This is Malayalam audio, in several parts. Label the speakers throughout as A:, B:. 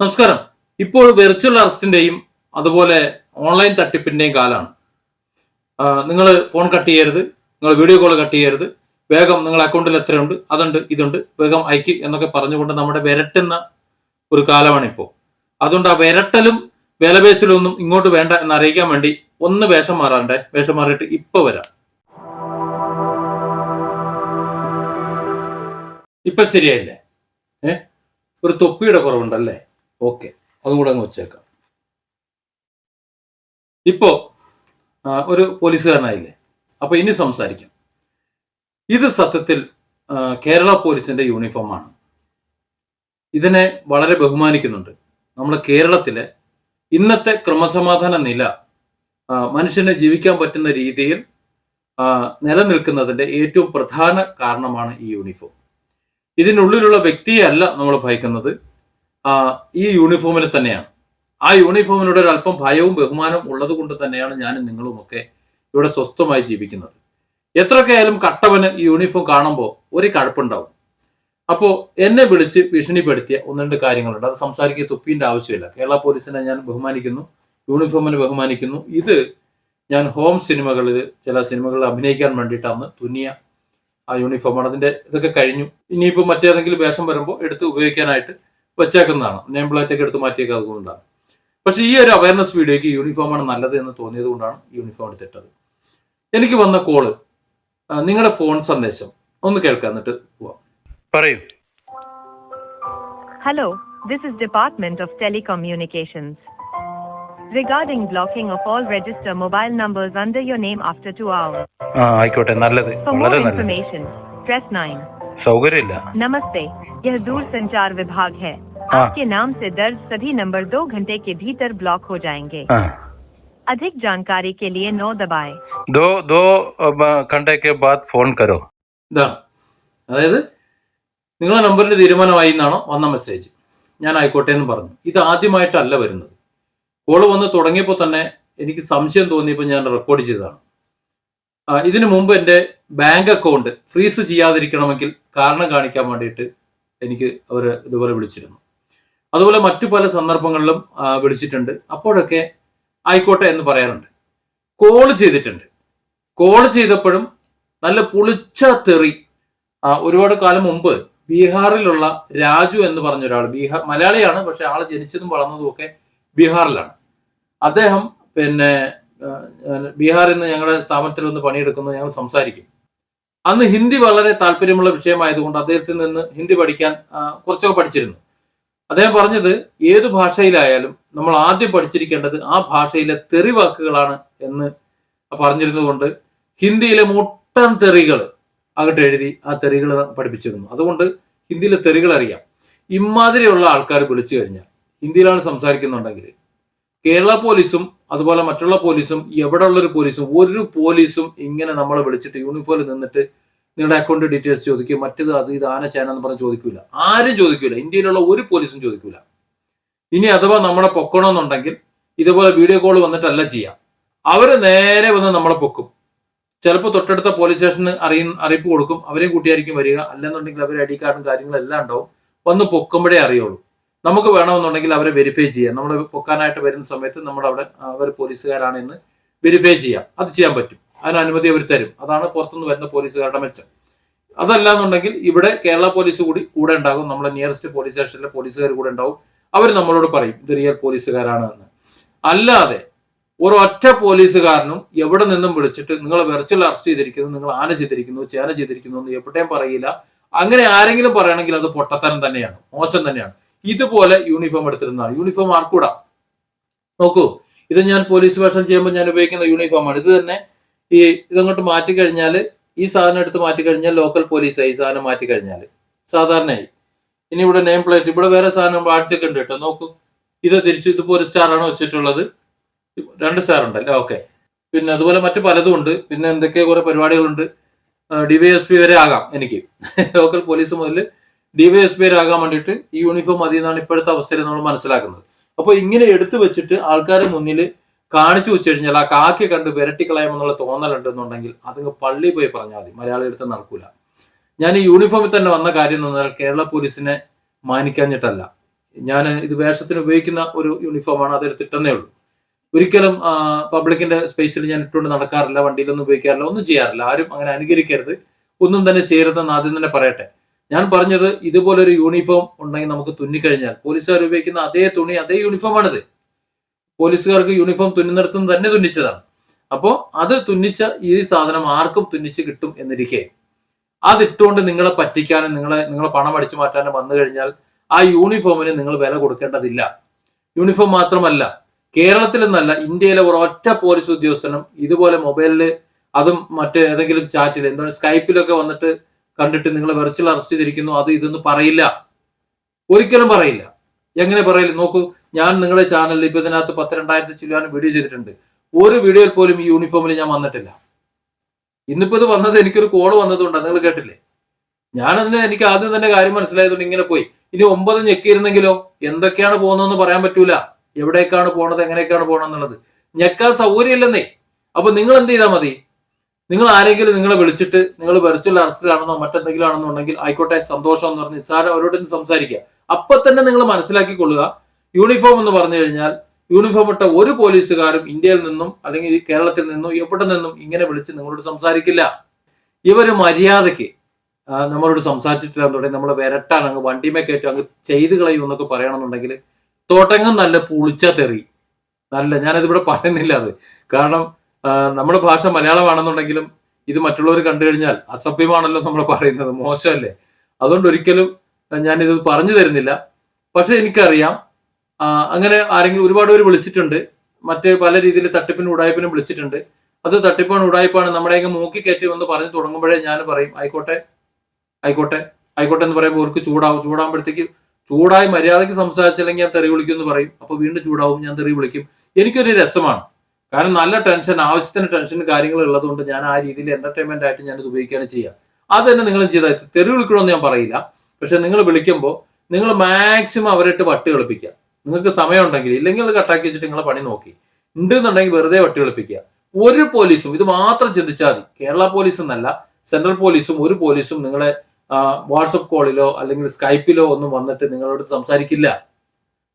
A: നമസ്കാരം. ഇപ്പോൾ വെർച്വൽ അറസ്റ്റിന്റെയും അതുപോലെ ഓൺലൈൻ തട്ടിപ്പിന്റെയും കാലാണ്. നിങ്ങൾ ഫോൺ കട്ട് ചെയ്യരുത്. നിങ്ങൾ വീഡിയോ കോൾ കട്ട് ചെയ്യരുത്. വേഗം നിങ്ങളുടെ അക്കൗണ്ടിൽ എത്രയുണ്ട്? അതുണ്ട് ഇതുണ്ട്. വേഗം അയക്ക് എന്നൊക്കെ പറഞ്ഞുകൊണ്ട് നമ്മുടെ വിരട്ടുന്ന ഒരു കാലമാണിപ്പോൾ അതുകൊണ്ട് ആ വിരട്ടലും വിലപേശലും ഒന്നും ഇങ്ങോട്ട് വേണ്ട എന്ന് അറിയിക്കാൻ വേണ്ടി ഒന്ന് വേഷം മാറാണ്ടേ. വേഷം മാറിയിട്ട് ഇപ്പൊ വരാം. ഇപ്പൊ ശരിയായില്ലേ? ഏ? ഒരു തൊപ്പിയുടെ കുറവുണ്ടല്ലേ? ഓക്കെ. അതും കൂടെ അങ്ങ് വെച്ചേക്കാം. ഇപ്പോ ഒരു പോലീസുകാരനായില്ലേ? അപ്പൊ ഇനി സംസാരിക്കാം. ഇത് സത്യത്തിൽ കേരള പോലീസിന്റെ യൂണിഫോമാണ്. ഇതിനെ വളരെ ബഹുമാനിക്കുന്നുണ്ട്. നമ്മുടെ കേരളത്തിലെ ഇന്നത്തെ ക്രമസമാധാന നില മനുഷ്യനെ ജീവിക്കാൻ പറ്റുന്ന രീതിയിൽ നിലനിൽക്കുന്നതിന്റെ ഏറ്റവും പ്രധാന കാരണമാണ് ഈ യൂണിഫോം. ഇതിനുള്ളിലുള്ള വ്യക്തിയല്ല നമ്മൾ ഭയക്കുന്നത്. ഈ യൂണിഫോമിൽ തന്നെയാണ്. ആ യൂണിഫോമിനോട് ഒരു അല്പം ഭയവും ബഹുമാനവും ഉള്ളത് കൊണ്ട് തന്നെയാണ് ഞാനും നിങ്ങളുമൊക്കെ ഇവിടെ സ്വസ്ഥമായി ജീവിക്കുന്നത്. എത്രയൊക്കെ ആയാലും കട്ടവന് ഈ യൂണിഫോം കാണുമ്പോൾ ഒരു കഴപ്പുണ്ടാവും അപ്പോൾ എന്നെ വിളിച്ച് ഭീഷണിപ്പെടുത്തിയ ഒന്ന് രണ്ട് കാര്യങ്ങളുണ്ട്. അത് സംസാരിക്കുക തുപ്പീന്റെ ആവശ്യമില്ല. കേരള പോലീസിനെ ഞാൻ ബഹുമാനിക്കുന്നു യൂണിഫോമിനെ ബഹുമാനിക്കുന്നു. ഇത് ഞാൻ ഹോം സിനിമകളിൽ ചില സിനിമകളിൽ അഭിനയിക്കാൻ വേണ്ടിയിട്ടാണ് തുന്നിയ ആ യൂണിഫോമാണ് അതിന്റെ ഇതൊക്കെ കഴിഞ്ഞു. ഇനിയിപ്പോൾ മറ്റേതെങ്കിലും വേഷം വരുമ്പോൾ എടുത്ത് ഉപയോഗിക്കാനായിട്ട് വെച്ചേക്കുന്നതാണ്. നെയിം പ്ലേറ്റൊക്കെ എടുത്ത് മാറ്റിയൊക്കെ അതുകൊണ്ടാണ്. പക്ഷേ ഈ ഒരു അവയർനെസ് വീഡിയോയ്ക്ക് യൂണിഫോമാണ് നല്ലത് എന്ന് തോന്നിയത് കൊണ്ടാണ് യൂണിഫോം എടുത്തിട്ടത്. എനിക്ക് വന്ന കോൾ നിങ്ങളുടെ ഫോൺ സന്ദേശം. ഒന്ന് കേൾക്കാം എന്നിട്ട് പോവാം.
B: പറയൂ.
C: Hello this is department of telecommunications Regarding blocking of all register mobile numbers under your name after 2 hours.
B: ആ ആയിക്കോട്ടെ നല്ലത്.
C: For more
B: വളരെ നല്ലത്.
C: information, press 9.
B: സൗകര്യമില്ല
C: नमस्ते यह दूर संचार विभाग है
B: हाँ।
C: आपके नाम से दर्ज सभी नंबर दो घंटे के भीतर ब्लॉक हो जाएंगे
B: ആ
C: अधिक जानकारी के लिए नौ दबाएं।
B: ദോ ദോ അഹ്, घंटे के बाद फोन करो
A: ഇതാണ് അതായത് നിങ്ങളെ നമ്പറിൽ തീരുമാനമായി എന്നാണോ വന്ന മെസ്സേജ് ഞാൻ ആയിക്കോട്ടെ എന്ന് പറഞ്ഞു ഇത് ആദ്യമായിട്ടല്ല വരുന്നത് കോള് വന്ന് തുടങ്ങിയപ്പോൾ തന്നെ എനിക്ക് സംശയം തോന്നിയപ്പോൾ ഞാൻ റെക്കോർഡ് ചെയ്തതാണ് ആ, ഇതിനു മുമ്പ് എന്റെ ബാങ്ക് അക്കൗണ്ട് ഫ്രീസ് ചെയ്യാതിരിക്കണമെങ്കിൽ കാരണം കാണിക്കാൻ വേണ്ടിയിട്ട് എനിക്ക് അവർ ഇതുപോലെ വിളിച്ചിരുന്നു. അതുപോലെ മറ്റു പല സന്ദർഭങ്ങളിലും വിളിച്ചിട്ടുണ്ട്. അപ്പോഴൊക്കെ ആയിക്കോട്ടെ എന്ന് പറയാറുണ്ട്. കോൾ ചെയ്തിട്ടുണ്ട്. കോൾ ചെയ്തപ്പോഴും നല്ല പുളിച്ച തെറി. ഒരുപാട് കാലം മുമ്പ് ബീഹാറിലുള്ള രാജു എന്ന് പറഞ്ഞ ഒരാൾ ബീഹാർ മലയാളിയാണ് പക്ഷെ ആൾ ജനിച്ചതും വളർന്നതും ഒക്കെ ബീഹാറിലാണ്. അദ്ദേഹം പിന്നെ ബീഹാറിൽ നിന്ന് ഞങ്ങളുടെ സ്ഥാപനത്തിൽ ഒന്ന് പണിയെടുക്കുന്നു ഞങ്ങൾ സംസാരിക്കും. അന്ന് ഹിന്ദി വളരെ താല്പര്യമുള്ള വിഷയമായതുകൊണ്ട് അദ്ദേഹത്തിൽ നിന്ന് ഹിന്ദി പഠിക്കാൻ കുറച്ചൊക്കെ പഠിച്ചിരുന്നു. അദ്ദേഹം പറഞ്ഞത് ഏത് ഭാഷയിലായാലും നമ്മൾ ആദ്യം പഠിച്ചിരിക്കേണ്ടത് ആ ഭാഷയിലെ തെറി വാക്കുകളാണ് എന്ന് പറഞ്ഞിരുന്നതുകൊണ്ട് ഹിന്ദിയിലെ മുട്ടൻ തെറികൾ അങ്ങോട്ട് എഴുതി ആ തെറികൾ പഠിപ്പിച്ചിരുന്നു. അതുകൊണ്ട് ഹിന്ദിയിലെ തെറികൾ അറിയാം. ഇമാതിരിയുള്ള ആൾക്കാർ വിളിച്ചു കഴിഞ്ഞാൽ ഹിന്ദിയിലാണ് സംസാരിക്കുന്നുണ്ടെങ്കിൽ കേരള പോലീസും അതുപോലെ മറ്റുള്ള പോലീസും എവിടെ ഉള്ളൊരു പോലീസും ഒരു പോലീസും ഇങ്ങനെ നമ്മളെ വിളിച്ചിട്ട് യൂണിഫോമിൽ നിന്നിട്ട് നിങ്ങളുടെ അക്കൗണ്ട് ഡീറ്റെയിൽസ് ചോദിക്കും മറ്റേത് അത് ഇത് ആന ചേന എന്ന് പറഞ്ഞ് ചോദിക്കൂല. ആരും ചോദിക്കൂല. ഇന്ത്യയിലുള്ള ഒരു പോലീസും ചോദിക്കൂല. ഇനി അഥവാ നമ്മളെ പൊക്കണമെന്നുണ്ടെങ്കിൽ ഇതുപോലെ വീഡിയോ കോൾ വന്നിട്ടല്ല ചെയ്യാം. അവർ നേരെ വന്ന് നമ്മളെ പൊക്കും. ചിലപ്പോൾ തൊട്ടടുത്ത പോലീസ് സ്റ്റേഷന് അറിയ അറിയിപ്പ് കൊടുക്കും. അവരെയും കൂട്ടിയായിരിക്കും വരിക. അല്ലെന്നുണ്ടെങ്കിൽ അവർ ഐ ഡി കാർഡും കാര്യങ്ങളും എല്ലാം ഉണ്ടാവും. വന്ന് പൊക്കുമ്പോഴേ അറിയുള്ളൂ. നമുക്ക് വേണമെന്നുണ്ടെങ്കിൽ അവരെ വെരിഫൈ ചെയ്യാം. നമ്മൾ പൊക്കാനായിട്ട് വരുന്ന സമയത്ത് നമ്മൾ അവിടെ അവർ പോലീസുകാരാണെന്ന് വെരിഫൈ ചെയ്യാം. അത് ചെയ്യാൻ പറ്റും. അതിന് അനുമതി അവർ തരും. അതാണ് പുറത്തുനിന്ന് വരുന്ന പോലീസുകാരുടെ മെച്ചം. അതല്ല എന്നുണ്ടെങ്കിൽ ഇവിടെ കേരള പോലീസ് കൂടി കൂടെ ഉണ്ടാകും. നമ്മളെ നിയറസ്റ്റ് പോലീസ് സ്റ്റേഷനിലെ പോലീസുകാർ കൂടെ ഉണ്ടാവും. അവർ നമ്മളോട് പറയും ഇത് റിയൽ പോലീസുകാരാണ് എന്ന്. അല്ലാതെ ഒരൊറ്റ പോലീസുകാരനും എവിടെ നിന്നും വിളിച്ചിട്ട് നിങ്ങൾ വെർച്വൽ അറസ്റ്റ് ചെയ്തിരിക്കുന്നു നിങ്ങൾ ആന ചെയ്തിരിക്കുന്നു ചേന ചെയ്തിരിക്കുന്നു എന്ന് എവിടെയും പറയില്ല. അങ്ങനെ ആരെങ്കിലും പറയണമെങ്കിൽ അത് പൊട്ടത്തരം തന്നെയാണ് മോശം തന്നെയാണ്. ഇതുപോലെ യൂണിഫോം എടുത്തിരുന്നതാണ്. യൂണിഫോം ആർക്കൂടാ? നോക്കൂ ഇത് ഞാൻ പോലീസ് വേഷം ചെയ്യുമ്പോൾ ഞാൻ ഉപയോഗിക്കുന്ന യൂണിഫോമാണ് ഇത് തന്നെ ഈ ഇതങ്ങോട്ട് മാറ്റി കഴിഞ്ഞാൽ ഈ സാധനം എടുത്ത് മാറ്റി കഴിഞ്ഞാൽ ലോക്കൽ പോലീസായി ഈ സാധനം മാറ്റി കഴിഞ്ഞാൽ സാധാരണയായി. ഇനി ഇവിടെ നെയിം പ്ലേറ്റ് ഇവിടെ വേറെ സാധനം ബാഡ്ജൊക്കെ ഉണ്ട് കേട്ടോ. നോക്കൂ ഇത് തിരിച്ചു ഇതിപ്പോൾ ഒരു സ്റ്റാർ ആണ് വെച്ചിട്ടുള്ളത്. രണ്ട് സ്റ്റാർ ഉണ്ടല്ലേ ഓക്കെ പിന്നെ അതുപോലെ മറ്റു പലതും ഉണ്ട്. പിന്നെ എന്തൊക്കെ കുറെ പരിപാടികളുണ്ട്. ഡിവൈഎസ്പി വരെ ആകാം എനിക്ക്. ലോക്കൽ പോലീസ് മുതൽ ഡിവൈഎസ്പി വരെ ആകാൻ വേണ്ടിയിട്ട് ഈ യൂണിഫോം മതി എന്നാണ് ഇപ്പോഴത്തെ അവസ്ഥയിൽ നമ്മൾ മനസ്സിലാക്കുന്നത്. അപ്പോൾ ഇങ്ങനെ എടുത്തു വെച്ചിട്ട് ആൾക്കാരെ മുന്നിൽ കാണിച്ചു വെച്ച് കഴിഞ്ഞാൽ ആ കാക്കി കണ്ട് വിരട്ടിക്കളയാമെന്നുള്ള തോന്നലുണ്ടെന്നുണ്ടെങ്കിൽ അതങ്ങ് പള്ളി പോയി പറഞ്ഞാൽ മതി. മലയാളി എടുത്ത് നടക്കൂല. ഞാൻ ഈ യൂണിഫോമിൽ തന്നെ വന്ന കാര്യം എന്ന് പറഞ്ഞാൽ കേരള പോലീസിനെ മാനിക്കാഞ്ഞിട്ടല്ല. ഞാൻ ഇത് വേഷത്തിന് ഉപയോഗിക്കുന്ന ഒരു യൂണിഫോമാണ് അതെടുത്തിട്ടെന്നേ ഉള്ളൂ. ഒരിക്കലും പബ്ലിക്കിന്റെ സ്പേസിൽ ഞാൻ ഇട്ടുകൊണ്ട് നടക്കാറില്ല വണ്ടിയിലൊന്നും ഉപയോഗിക്കാറില്ല ഒന്നും ചെയ്യാറില്ല. ആരും അങ്ങനെ അനുകരിക്കരുത്. ഒന്നും തന്നെ ചെയ്യരുതെന്ന് ആദ്യം തന്നെ പറയട്ടെ. ഞാൻ പറഞ്ഞത് ഇതുപോലൊരു യൂണിഫോം ഉണ്ടെങ്കിൽ നമുക്ക് തുന്നിക്കഴിഞ്ഞാൽ പോലീസുകാർ ഉപയോഗിക്കുന്ന അതേ തുണി അതേ യൂണിഫോമാണിത് പോലീസുകാർക്ക് യൂണിഫോം തുന്നുന്നിടത്തും തന്നെ തുന്നിച്ചതാണ്. അപ്പോൾ അത് തുന്നിച്ച ഈ സാധനം ആർക്കും തുന്നിച്ച് കിട്ടും എന്നിരിക്കെ. അതിട്ടുകൊണ്ട് നിങ്ങളെ പറ്റിക്കാനും നിങ്ങളെ നിങ്ങളെ പണം അടിച്ചു മാറ്റാനും വന്നു കഴിഞ്ഞാൽ ആ യൂണിഫോമിന് നിങ്ങൾ വില കൊടുക്കേണ്ടതില്ല. യൂണിഫോം മാത്രമല്ല കേരളത്തിൽ നിന്നല്ല ഇന്ത്യയിലെ ഒരൊറ്റ പോലീസ് ഉദ്യോഗസ്ഥനും ഇതുപോലെ മൊബൈലിൽ അതും മറ്റേതെങ്കിലും ചാറ്റിൽ എന്താണ് സ്കൈപ്പിലൊക്കെ വന്നിട്ട് കണ്ടിട്ട് നിങ്ങളെ വെർച്വൽ അറസ്റ്റ് ചെയ്തിരിക്കുന്നു അത് ഇതൊന്നും പറയില്ല. ഒരിക്കലും പറയില്ല. എങ്ങനെ പറയില്ല? നോക്കൂ ഞാൻ നിങ്ങളുടെ ചാനലിൽ ഇപ്പൊ ഇതിനകത്ത് പത്ത് രണ്ടായിരത്തി ചില്ലാനും വീഡിയോ ചെയ്തിട്ടുണ്ട്. ഒരു വീഡിയോയിൽ പോലും ഈ യൂണിഫോമിൽ ഞാൻ വന്നിട്ടില്ല. ഇന്നിപ്പോ ഇത് വന്നത് എനിക്കൊരു കോൾ വന്നതുകൊണ്ടാണ്. നിങ്ങൾ കേട്ടില്ലേ? ഞാനതിന് എനിക്ക് ആദ്യം തന്നെ കാര്യം മനസ്സിലായതുകൊണ്ട് ഇങ്ങനെ പോയി. ഇനി ഒമ്പത് ഞെക്കിയിരുന്നെങ്കിലോ? എന്തൊക്കെയാണ് പോകുന്നതെന്ന് പറയാൻ പറ്റൂല. എവിടേക്കാണ് പോണത് എങ്ങനെയൊക്കെയാണ് പോകണം എന്നുള്ളത് ഞെക്കാൻ സൗകര്യമില്ലെന്നേ. അപ്പൊ നിങ്ങൾ എന്ത് ചെയ്താൽ മതി? നിങ്ങൾ ആരെങ്കിലും നിങ്ങളെ വിളിച്ചിട്ട് നിങ്ങൾ വെർച്വൽ അറസ്റ്റിലാണെന്നോ മറ്റെന്തെങ്കിലും ആണെന്നുണ്ടെങ്കിൽ ആയിക്കോട്ടെ സന്തോഷം എന്ന് പറഞ്ഞ് സാർ അവരോട് സംസാരിക്കുക. അപ്പൊ തന്നെ നിങ്ങൾ മനസ്സിലാക്കി കൊള്ളുക യൂണിഫോം എന്ന് പറഞ്ഞു കഴിഞ്ഞാൽ യൂണിഫോം ഇട്ട ഒരു പോലീസുകാരും ഇന്ത്യയിൽ നിന്നും അല്ലെങ്കിൽ കേരളത്തിൽ നിന്നും എവിടെ നിന്നും ഇങ്ങനെ വിളിച്ച് നിങ്ങളോട് സംസാരിക്കില്ല. ഇവർ മര്യാദയ്ക്ക് നമ്മളോട് സംസാരിച്ചിട്ടില്ല എന്നുണ്ടെങ്കിൽ നമ്മളെ വിരട്ടാൻ അങ്ങ് വണ്ടിമേ കയറ്റും അങ്ങ് ചെയ്ത് കളയും എന്നൊക്കെ പറയണമെന്നുണ്ടെങ്കിൽ തോട്ടങ്ങം നല്ല പുളിച്ച തെറി. നല്ല ഞാനതിവിടെ പറയുന്നില്ല അത്. കാരണം നമ്മുടെ ഭാഷ മലയാളമാണെന്നുണ്ടെങ്കിലും ഇത് മറ്റുള്ളവർ കണ്ടു കഴിഞ്ഞാൽ അസഭ്യമാണല്ലോ നമ്മൾ പറയുന്നത് മോശമല്ലേ? അതുകൊണ്ട് ഒരിക്കലും ഞാനിത് പറഞ്ഞു തരുന്നില്ല. പക്ഷെ എനിക്കറിയാം. അങ്ങനെ ആരെങ്കിലും ഒരുപാട് പേര് വിളിച്ചിട്ടുണ്ട്. മറ്റ് പല രീതിയിൽ തട്ടിപ്പിനും ഉടായ്പിനും വിളിച്ചിട്ടുണ്ട്. അത് തട്ടിപ്പാണ് ഉടായ്പാണ് നമ്മുടെയൊക്കെ മൂക്കി കയറ്റി വന്ന് പറഞ്ഞു തുടങ്ങുമ്പോഴേ ഞാൻ പറയും ആയിക്കോട്ടെ ആയിക്കോട്ടെ ആയിക്കോട്ടെ എന്ന് പറയുമ്പോൾ അവർക്ക് ചൂടാവും. ചൂടാകുമ്പോഴത്തേക്ക് ചൂടായി മര്യാദയ്ക്ക് സംസാരിച്ചില്ലെങ്കിൽ ഞാൻ തെറി വിളിക്കും എന്ന് പറയും. അപ്പൊ വീണ്ടും ചൂടാവും ഞാൻ തെറി വിളിക്കും. എനിക്കൊരു രസമാണ്. കാരണം നല്ല ടെൻഷൻ ആവശ്യത്തിന് ടെൻഷൻ കാര്യങ്ങൾ ഉള്ളതുകൊണ്ട് ഞാൻ ആ രീതിയിൽ എന്റർടൈൻമെന്റ് ആയിട്ട് ഞാൻ ഇത് ഉപയോഗിക്കുകയാണ് ചെയ്യുക. അത് തന്നെ നിങ്ങൾ ചെയ്താൽ തെറി വിളിക്കണമെന്ന് ഞാൻ പറയില്ല. പക്ഷെ നിങ്ങൾ വിളിക്കുമ്പോൾ നിങ്ങൾ മാക്സിമം അവരിട്ട് വട്ടി കളിപ്പിക്കുക. നിങ്ങൾക്ക് സമയമുണ്ടെങ്കിൽ ഇല്ലെങ്കിൽ കട്ടാക്കി വെച്ചിട്ട് നിങ്ങളെ പണി നോക്കി. ഉണ്ട് എന്നുണ്ടെങ്കിൽ വെറുതെ വട്ടി കളിപ്പിക്കുക. ഒരു പോലീസും ഇത് മാത്രം ചിന്തിച്ചാൽ മതി. കേരള പോലീസ് എന്നല്ല സെൻട്രൽ പോലീസും ഒരു പോലീസും നിങ്ങളെ വാട്സപ്പ് കോളിലോ അല്ലെങ്കിൽ സ്കൈപ്പിലോ ഒന്നും വന്നിട്ട് നിങ്ങളോട് സംസാരിക്കില്ല.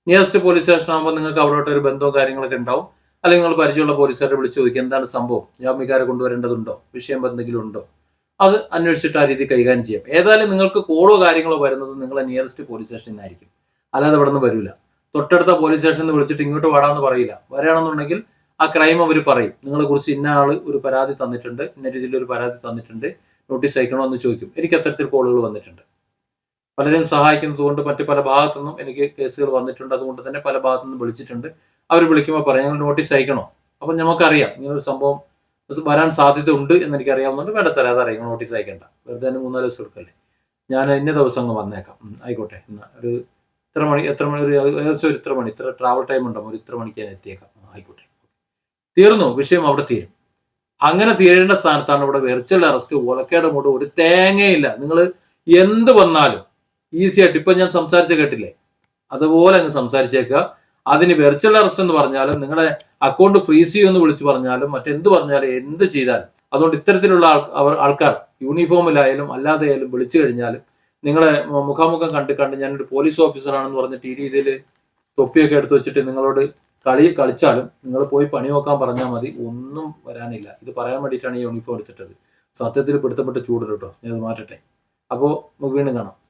A: നിയറസ്റ്റ് പോലീസ് സ്റ്റേഷൻ ആകുമ്പോൾ നിങ്ങൾക്ക് അവരോട്ട് ഒരു ബന്ധവും കാര്യങ്ങളൊക്കെ ഉണ്ടാവും. അല്ലെങ്കിൽ നിങ്ങൾ പരിചയമുള്ള പോലീസുകാരെ വിളിച്ച് ചോദിക്കുക എന്താണ് സംഭവം? ജാമ്യക്കാരെ കൊണ്ടുവരേണ്ടതുണ്ടോ? വിഷയം എന്തെങ്കിലും ഉണ്ടോ? അത് അന്വേഷിച്ചിട്ട് ആ രീതി കൈകാര്യം ചെയ്യാം. ഏതായാലും നിങ്ങൾക്ക് കോളോ കാര്യങ്ങളോ വരുന്നത് നിങ്ങളെ നിയറസ്റ്റ് പോലീസ് സ്റ്റേഷനിൽ നിന്നായിരിക്കും അല്ലാതെ ഇവിടെ നിന്ന് വരില്ല തൊട്ടടുത്ത പോലീസ് സ്റ്റേഷനിൽ നിന്ന് വിളിച്ചിട്ട് ഇങ്ങോട്ട് വാടാന്ന് പറയില്ല. വരാണെന്നുണ്ടെങ്കിൽ ആ ക്രൈം അവർ പറയും. നിങ്ങളെ കുറിച്ച് ഇന്ന ആൾ ഒരു പരാതി തന്നിട്ടുണ്ട് ഇന്ന രീതിയിൽ ഒരു പരാതി തന്നിട്ടുണ്ട് നോട്ടീസ് അയക്കണോ എന്ന് ചോദിക്കും. എനിക്ക് അത്തരത്തിൽ കോളുകൾ വന്നിട്ടുണ്ട്. പലരും സഹായിക്കുന്നത് കൊണ്ട് മറ്റ് പല ഭാഗത്തു നിന്നും എനിക്ക് കേസുകൾ വന്നിട്ടുണ്ട്. അതുകൊണ്ട് തന്നെ പല ഭാഗത്തു നിന്നും വിളിച്ചിട്ടുണ്ട്. അവർ വിളിക്കുമ്പോൾ പറയും ഞങ്ങൾ നോട്ടീസ് അയക്കണോ? അപ്പം നമുക്കറിയാം ഇങ്ങനൊരു സംഭവം വരാൻ സാധ്യത ഉണ്ട് എന്ന് എനിക്ക് അറിയാവുന്നതുകൊണ്ട് വേണ്ട സാറേ അതറിയാം നോട്ടീസ് അയക്കണ്ട. വെറുതെ തന്നെ മൂന്നാൽ ദിവസം എടുക്കല്ലേ. ഞാൻ ഇന്ന ദിവസം അങ്ങ് വന്നേക്കാം. ആയിക്കോട്ടെ. എന്നാ ഒരു ഇത്ര മണി എത്ര മണി ഒരു ഏകദേശം ഒരു ഇത്ര മണി ഇത്ര ട്രാവൽ ടൈം ഉണ്ടാകും ഒരു ഇത്ര മണിക്ക് ഞാൻ എത്തിയേക്കാം. ആയിക്കോട്ടെ. തീർന്നു വിഷയം അവിടെ തീരും. അങ്ങനെ തീരേണ്ട സ്ഥാനത്താണ് ഇവിടെ വെർച്വൽ അറസ്റ്റ്. ഒലക്കേടെ മൂട് ഒരു തേങ്ങയില്ല. നിങ്ങൾ എന്ത് വന്നാലും ഈസി ആയിട്ട് ഇപ്പൊ ഞാൻ സംസാരിച്ച കേട്ടില്ലേ? അതുപോലെ അങ്ങ് സംസാരിച്ചേക്കുക. അതിന് വെർച്വൽ അറസ്റ്റ് എന്ന് പറഞ്ഞാലും നിങ്ങളെ അക്കൗണ്ട് ഫ്രീസ് ചെയ്യുമെന്ന് വിളിച്ചു പറഞ്ഞാലും മറ്റെന്ത് പറഞ്ഞാലും എന്ത് ചെയ്താലും അതുകൊണ്ട് ഇത്തരത്തിലുള്ള അവർ ആൾക്കാർ യൂണിഫോമിലായാലും അല്ലാതെ ആയാലും വിളിച്ചു കഴിഞ്ഞാലും നിങ്ങളെ മുഖാമുഖം കണ്ട് കണ്ട് ഞാനൊരു പോലീസ് ഓഫീസറാണെന്ന് പറഞ്ഞിട്ട് ഈ രീതിയിൽ തൊപ്പിയൊക്കെ എടുത്ത് വെച്ചിട്ട് നിങ്ങളോട് കളി കളിച്ചാലും നിങ്ങൾ പോയി പണി നോക്കാൻ പറഞ്ഞാൽ മതി. ഒന്നും വരാനില്ല. ഇത് പറയാൻ വേണ്ടിയിട്ടാണ് ഈ യൂണിഫോം എടുത്തിട്ടത്. സത്യത്തിൽ പിടുത്തപ്പെട്ട് ചൂട് കേട്ടോ. ഞാൻ മാറ്റട്ടെ. അപ്പോൾ നമുക്ക് വീണ്ടും കാണാം.